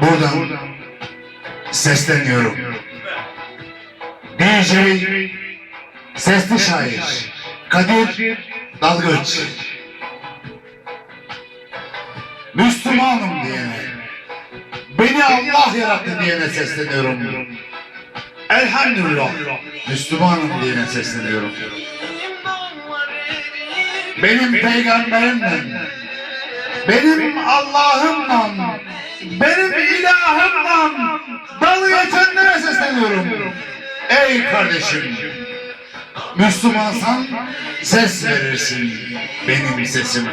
Buradan, sesleniyorum. DJ, sesli şair, Kadir Dalgıç. Müslümanım diyene, beni Allah yarattı diyene sesleniyorum. Elhamdülillah, Müslümanım diyene sesleniyorum. Benim peygamberimle, benim Allah'ımla, benim ilahımla dalı geçenlere sesleniyorum. Ey kardeşim, Müslümansan ses verirsin benim sesime.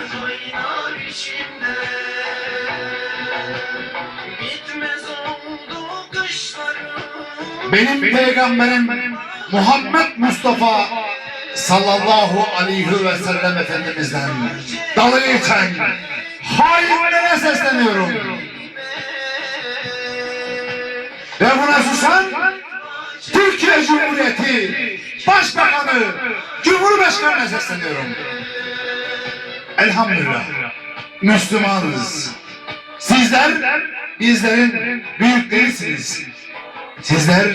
Benim peygamberim Muhammed Mustafa sallallahu aleyhi ve sellem Efendimiz'den dalı geçen hainlere sesleniyorum. Ve buna susan Türkiye Cumhuriyeti Başbakanı Cumhurbaşkanı'na sesleniyorum. Elhamdülillah Müslümanız. Sizler bizlerin büyüklerisiniz. Sizler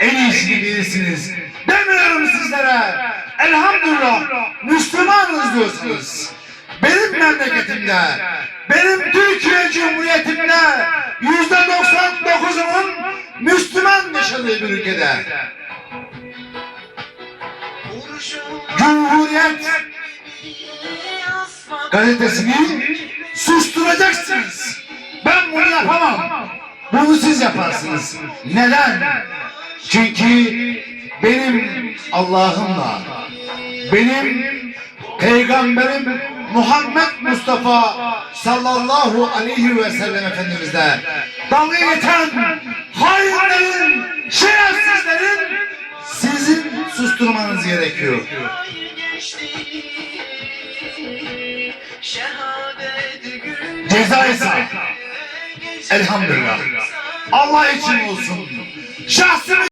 en iyisini bilirsiniz. Demiyorum sizlere. Elhamdülillah Müslümanız diyorsunuz. Benim memleketimde, benim Türkiye Cumhuriyetimde yüzde 99'unun Müslüman yaşadığı bir ülkede. Cumhuriyet gazetesini susturacaksınız. Ben bunu yapamam. Bunu siz yaparsınız. Neden? Çünkü benim Allah'ımla, benim Peygamberim Muhammed Mustafa sallallahu aleyhi ve sellem Efendimiz'de dalga geçen hainlerin, şerefsizlerin sizin susturmanız gerekiyor. Ceza elhamdülillah Allah için olsun. Şahsımı